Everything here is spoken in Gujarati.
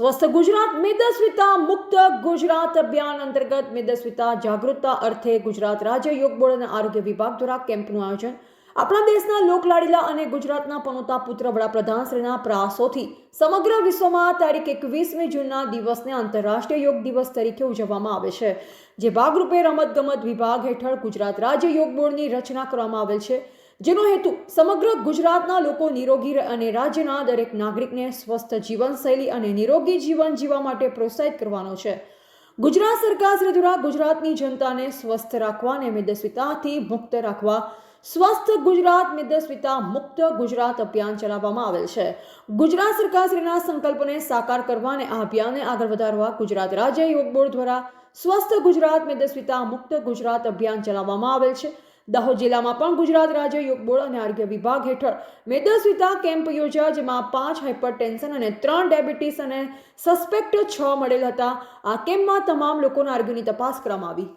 સ્વસ્થ ગુજરાત, મેદસ્વિતા મુક્ત ગુજરાત અભિયાન અંતર્ગત મેદસ્વિતા જાગૃતતા અર્થે ગુજરાત રાજ્ય યોગ બોર્ડ અને આરોગ્ય વિભાગ દ્વારા કેમ્પનું આયોજન આપણા દેશના લોકલાડીલા અને ગુજરાતના પનોતા પુત્ર વડાપ્રધાનશ્રીના પ્રયાસોથી સમગ્ર વિશ્વમાં તારીખ એકવીસમી જૂનના દિવસને આંતરરાષ્ટ્રીય યોગ દિવસ તરીકે ઉજવવામાં આવે છે. જે ભાગરૂપે રમતગમત વિભાગ હેઠળ ગુજરાત રાજ્ય યોગ બોર્ડની રચના કરવામાં આવેલ છે. જેનો હેતુ સમગ્ર ગુજરાતના લોકો નિરોગી અને રાજ્યના દરેક નાગરિકને સ્વસ્થ જીવનશૈલી અને નિરોગી જીવન જીવવા માટે પ્રોત્સાહિત કરવાનો છે. ગુજરાત સરકાર શ્રી દ્વારા ગુજરાતની જનતાને સ્વસ્થ રાખવા અને મેદસ્વીતાથી મુક્ત રાખવા, સ્વસ્થ ગુજરાત, મેદસ્વીતા મુક્ત ગુજરાત અભિયાન ચલાવવામાં આવેલ છે. ગુજરાત સરકારશ્રીના સંકલ્પને સાકાર કરવા અને આ અભિયાનને આગળ વધારવા ગુજરાત રાજ્ય યોગ બોર્ડ દ્વારા સ્વસ્થ ગુજરાત, મેદસ્વિતા મુક્ત ગુજરાત અભિયાન ચલાવવામાં આવેલ છે. દાહોદ જિલ્લામાં પણ ગુજરાત રાજ્ય યોગ બોર્ડ અને આરોગ્ય વિભાગ હેઠળ મેદસ્વિતા કેમ્પ યોજાયા, જેમાં પાંચ હાઇપરટેન્શન અને ત્રણ ડાયાબિટીસ અને સસ્પેક્ટ છ મળેલ હતા. આ કેમ્પમાં તમામ લોકોના આરોગ્યની તપાસ કરવામાં આવી.